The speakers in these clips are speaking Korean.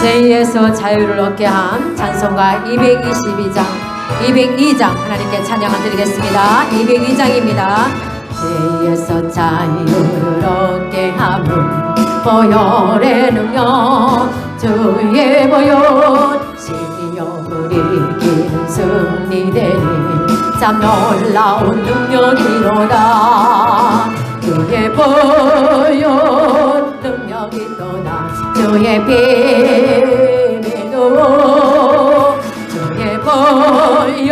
죄에서 자유를 얻게 한 찬송가 222장 202장 하나님께 찬양을 드리겠습니다. 202장입니다. 죄에서 자유를 얻게 함은 보혈의 능력 주의 보혈. 시험을 이기는 승리되니 참 놀라운 능력이로다. 주의 보혈 주의 비밀도 주의 보혈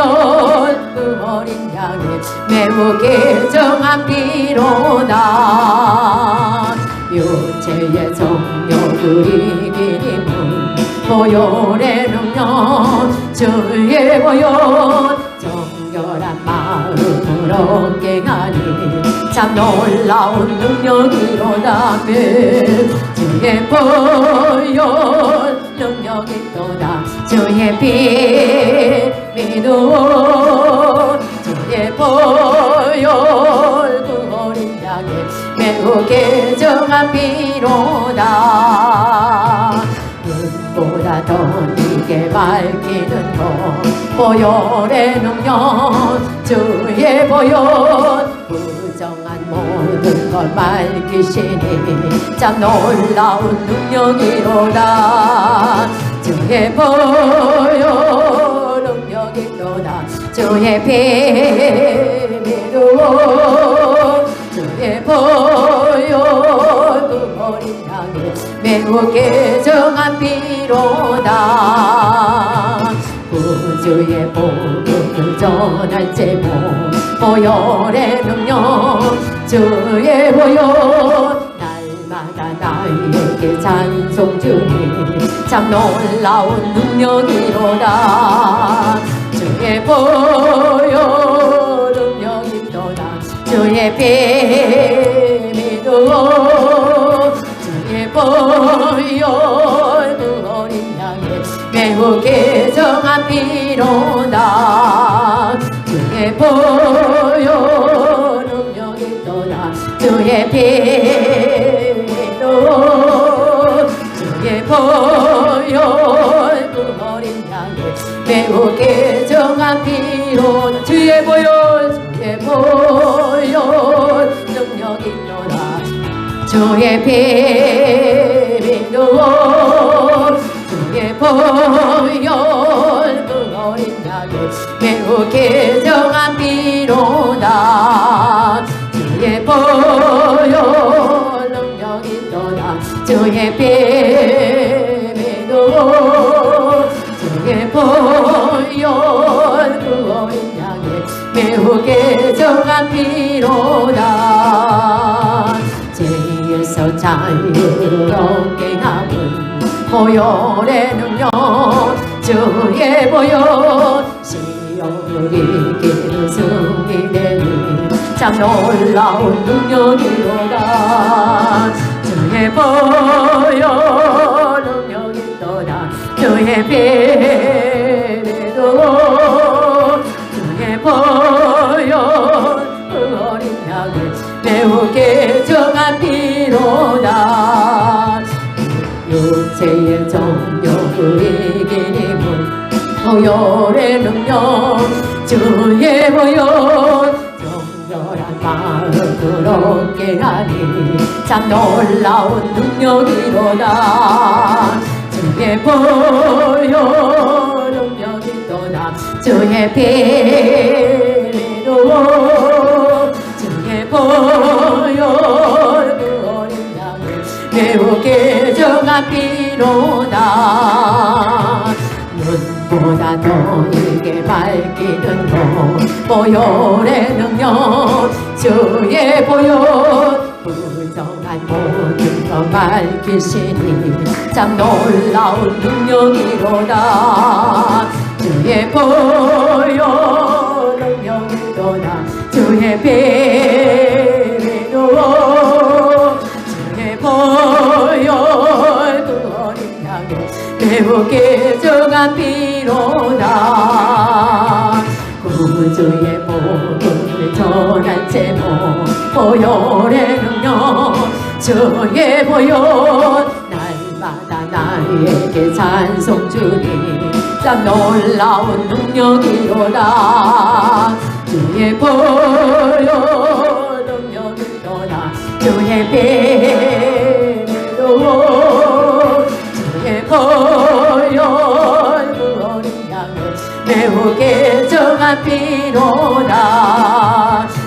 그 어린 양의 매우 귀정한 피로다. 정욕을 이기는 보혈의 능력 주의 보혈 정결한 얻게 하니 참 놀라운 능력이로다 주의 보혈 능력이 또다. 주의 비밀도 주의 보혈 그 어린 양의 매우 개정한 피로다. 눈보다 더 이게 밝히는 것 보혈의 능력 주의 보혈 부 걸 밝히시니 참 놀라운 능력이로다. 주의 보혈 능력이 또다. 주의 비밀로 주의 양의 매우 개정한 피로다. 구주의 복음을 전할 제목 보혈의 능력 주의 보혈 날마다 나에게 찬송 주니 참 놀라운 능력이로다. 주의 보혈 능력이 또다. 주의 비밀도 주의 보혈 그 어린 양의 매우 개정한 피로다. 주의 보혈 매우 개정한 피로 주의 보혈 주의 보혈. 능력이 또다 주의 비밀도 주의 보혈 개정한 피로다. 자유를 얻게 하는 보혈의 능력 주의 보혈 시험을 이기는 승리되니 참 놀라운 능력이로다. 주의 보혈 능력이 또다 주의 비 매우 개정한 피로다 육체의 정욕을 이기니 보혈의 능력. 주의 보혈. 정결한 마음을 얻게 하니 참 놀라운 능력이로다 주의 보혈. 능력이 또다 주의 비 피로다 눈보다 더 이게 밝히는 것 보혈의 능력. 주의 보혈. 부정한 모든 것 밝히시니 참 놀라운 능력이로다. 주의 보혈 능력이로다. 주의 비 매우 개정한 피로다 구주의 복음을 전한 제목 보혈의 능력 주의 보혈. 날마다 나에게 찬송 주니 참 놀라운 능력이로다. 주의 보여 능력이로다. 주의 배 매우 깨정한 피로다.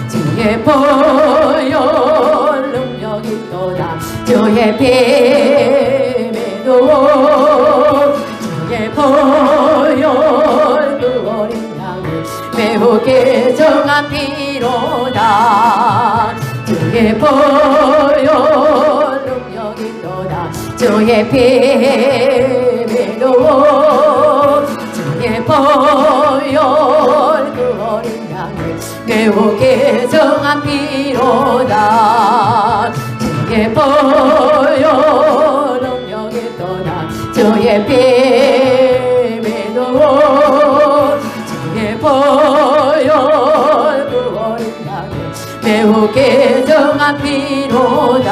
주의 보여 능력이로다. 주의 배로 주의 보여 그 어린 양을 매우 깨정한 피로다. 주의 보여 주의 배로 주의 보여 그 어린 양을 깨우게 정한 피로다. 내게 보여 능력이 떠나 저의 비밀도 저의 보여 그 어린 양을 깨우게 정한 피로다.